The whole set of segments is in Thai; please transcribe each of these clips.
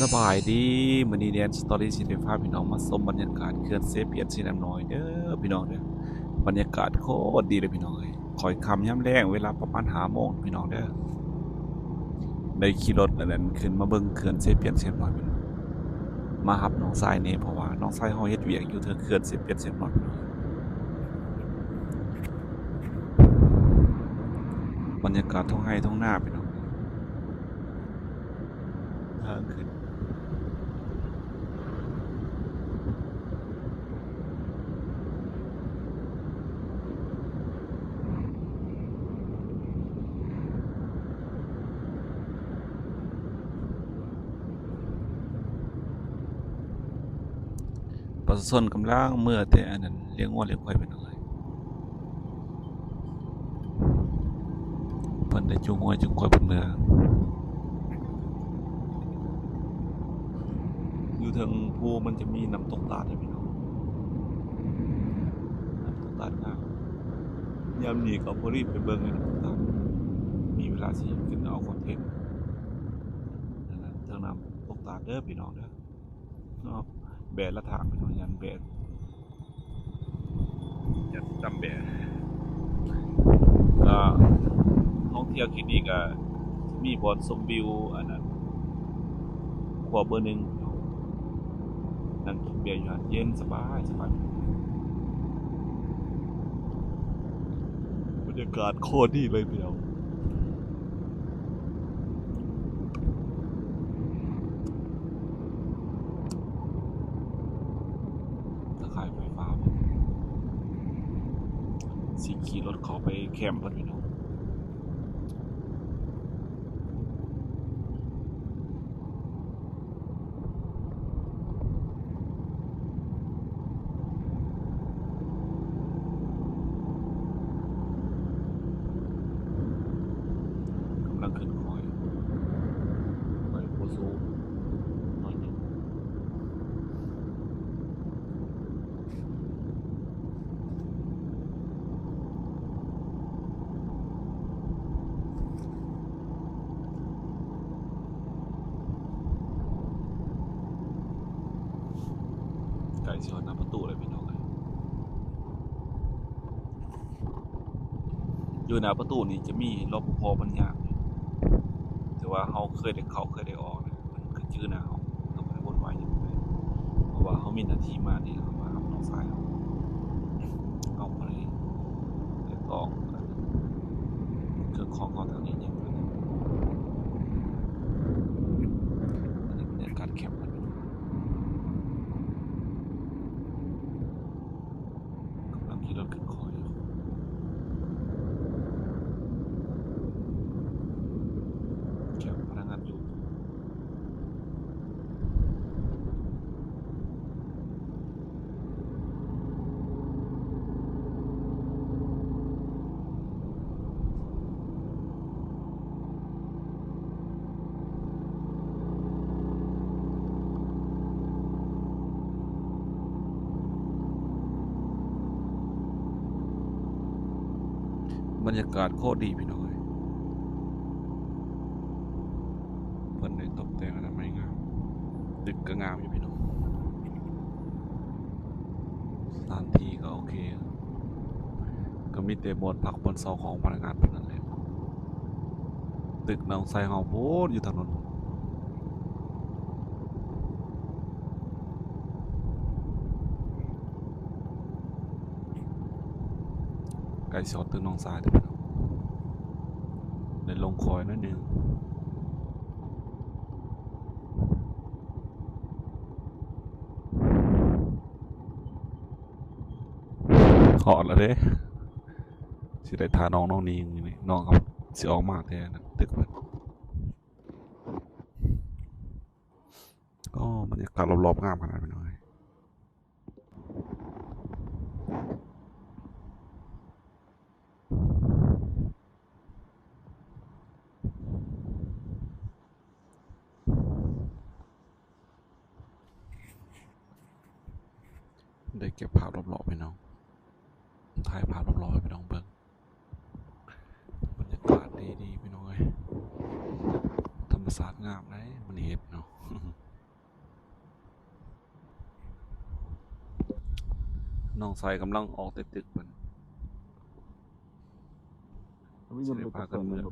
สบายดีมื้อนี้แดนสตอรี่สิได้พาพี่น้องมาชมบรรยากาศเขื่อนเซเปียนสีน้ำน้อยเด้อพี่น้องเด้อบรรยากาศโคตรดีเลยพี่น้องเอ้ยคอยคำย่ำแรงเวลาประมาณ5โมงพี่น้องเด้อได้ขี่รถอันนั้นขึ้นมาเบิ่งเขื่อนเซเปียนสีน้ำน้อยพี่น้องมาหับน้องชายเนี่ยเพราะว่าน้องชายเฮาเฮ็ดเวียกอยู่เทิงเขื่อนเซเปียนสีน้ำน้อยพี่น้องบรรยากาศท้องไร่ท้องหน้าพี่น้องทางขึ้น ประชาชนกำลังเมื่อแต่อันนั้นเลี้ยงวัวเลี้ยงควายเป็นอะไรเพิ่นได้จูงวัวจูงควายเป็นเมืองอยู่ทางภูมันจะมีน้ำตกตาดให้พี่น้องน้ำตกตาดงามยามนี้ก็บ่รีบไปเบิ่งเลยน้ำตกตาดมีเวลาสิขึ้นเอาคอนเทนต์ทางน้ำตกตาดเด้อพี่น้องเด้อเนาะ แบะละทางไปหน่อยยันแบะยันจำแบะก็ท่องเที่ยวที่นี่ก็มีบอนสมวิวอันนั้นขวบเบอร์หนึ่งนั่งกินเบียร์อยู่หันเย็นสบายสบายบรรยากาศโคตรดีเลยพี่น้องตะข่ายไฟฟ้าบ่สิขี่รถ เขาไปแคมป์พันพี่น้อง กำลังขึ้นคอยคอยโคซูหน่อยหนึงไก่ชอนหน้าประตูเลยพี่น้องเลย อยู่หน้าประตูนี่จะมีรปภบางอย่างแต่ว่าเขาเคยได้เข้าเคยได้ออกมันคือชื่อหนาเขาเราไม่ได้วนวายอย่างไรเพราะว่าเขามีหน้าที่มาดีเขามาทำน้องสายเขาเอาไปแล้วก็เครื่องของเขาทางนี้ยังไม่ได้อันนี้เป็นการแคปมันเป็นกำลังขี่รถขึ้นคอยอยู่ แคปพนักงานอยู่ บรรยากาศโคตรดีพี่น้อยเพิ่นได้ตกแต่งอะไรไม่งาม ดึกก็งามอยู่พี่น้องสถานที่ก็โอเค ก็มีแต่บอนพักบนเซาของพนักงานเท่านั้นแหละตึกน้องไซฮาโพดอยู่ถนน ไก่สอดตึกน้องสายเด้อพี่น้องได้ลงคอยนั่นเองขอดแล้วเด้สิได้ทาน้องน้องนี้อย่างนี้น้องครับสิออกมากแทนตึกมันก็บรรยากาศรอบๆงามขนาดนี้ เก็บภาพรอบๆไปน้อง ถ่ายภาพรอบๆไปน้องเบิ้งบรรยากาศดีๆไปน้องเลยธรรมศาสตร์งามเลยมันเห็ดเนาะน้องใส่กำลังออกเต็มตึกมันไม่ยอมไปกันเลย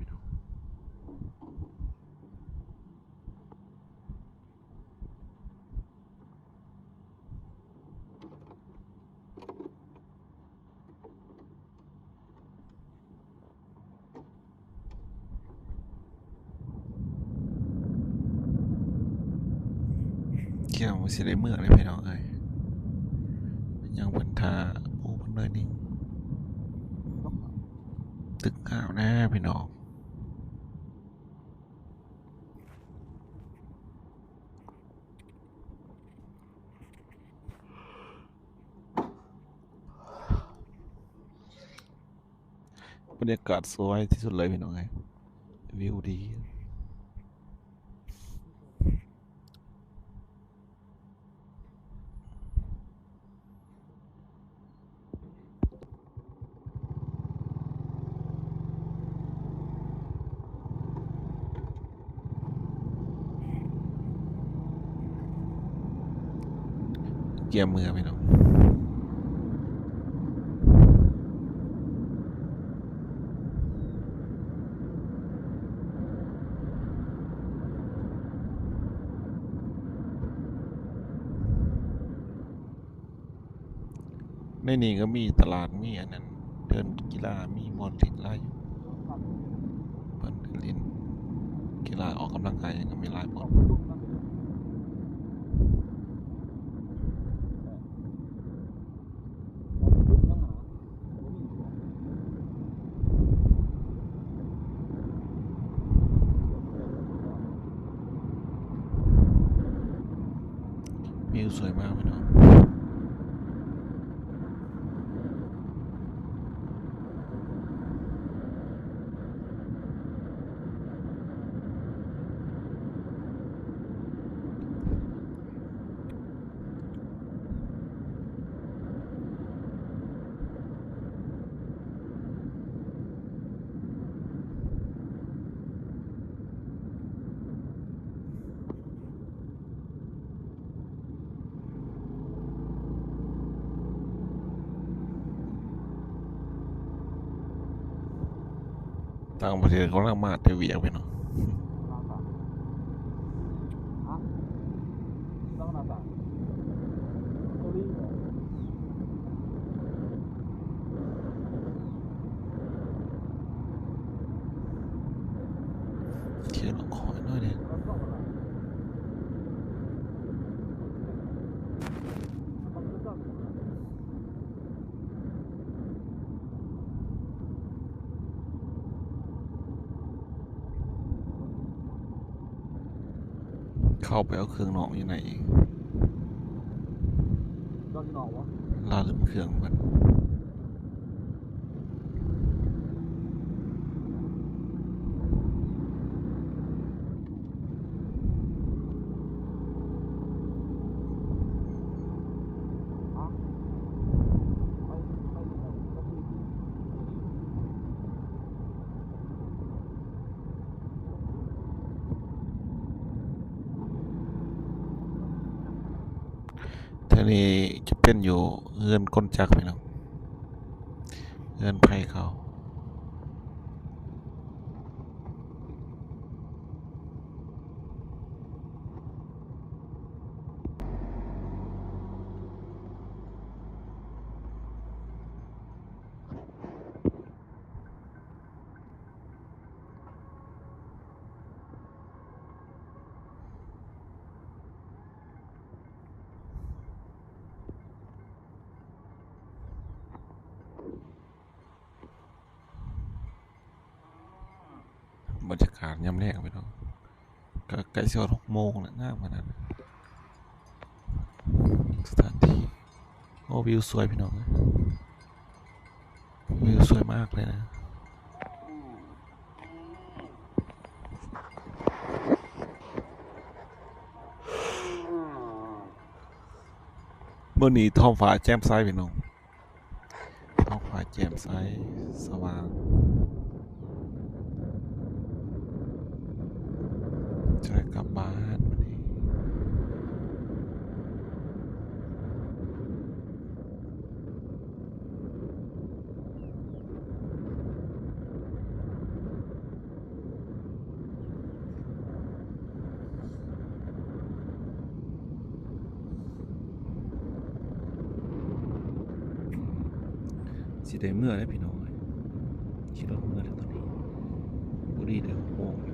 เกี่ยวสิได้เมื่อเลยพี่น้องเอ้ยยังบนทาผู้บนเนินนี่ตึกข้าวแน่พี่น้องบรรยากาศสวยที่สุดเลยพี่น้องไงวิวดี เกียร์มือพี่น้องในนี้ก็มีตลาดมีอันนั้น เดินกีฬามีบอลลินไล่อยู่บอลลินกีฬาออกกำลังกายยังก็มีหลายบอล วิวสว ต่างประเทศเขาลังมาเทเวียกพี่น้องเที่ยวลงคอยหน่อยเนี่ย เข้าไปเอาเครื่องนอกอยู่ไหนอีกยอดที่หนอกวะลาลืมเครื่องมัน ทีนี้จะเป็นอยู่เงินก้นจักรพี่น้องเงินไพ่เขา บรรยากาศยามแรกไปเนาะก็ใกล้สิหกโมงแล้วง่ามขนาดนั้สถานที่โอ้วิวสวยพี่น้องวิวสวยมากเลยนะเมื่อนี้ท้องฟ้าแจ่มใสพี่น้องท้องฟ้าแจ่มใสสว่าง จะกลับบ้านนนี้สิได้เมื่อแล้พี่น้องคิดว่าเมื่อแล้ตอนนี้บุรีเดือดโป่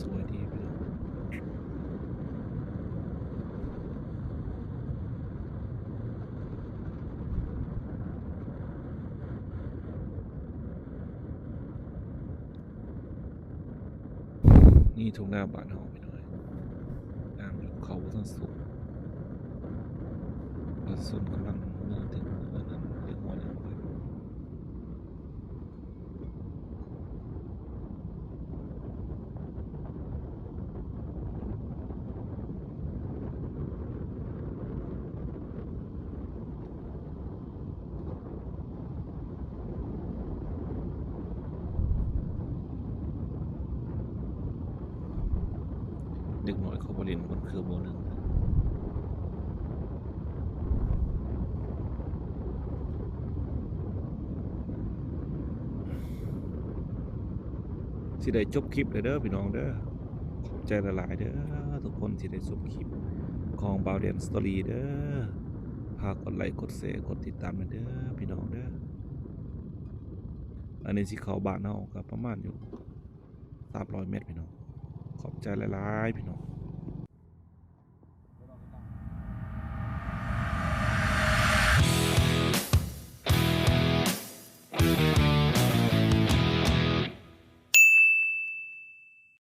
สวยดีพี่น้องนี่ทุ่งหน้าบ้านเฮาไปหน่อยน้ำอยู่เขาทั้งสูงกระสุนกำลังเมื่อนั้นเรียกว่าอะไรวะ เด็กน้อยเขาบริเวณบนคือโบหนึ่งสิได้จบคลิปเลยเด้อพี่น้องเด้อขอบใจละลายๆเด้อทุกคนที่ได้ชมคลิปของบาวเดนสตอรี่เด้อพากกดไลค์กดแชร์กดติดตามเด้อพี่น้องเด้ออันนี้สิเขาบ้านเฮาก็ประมาณอยู่300เมตรพี่น้อง ขอบใจหลายๆพี่น้อง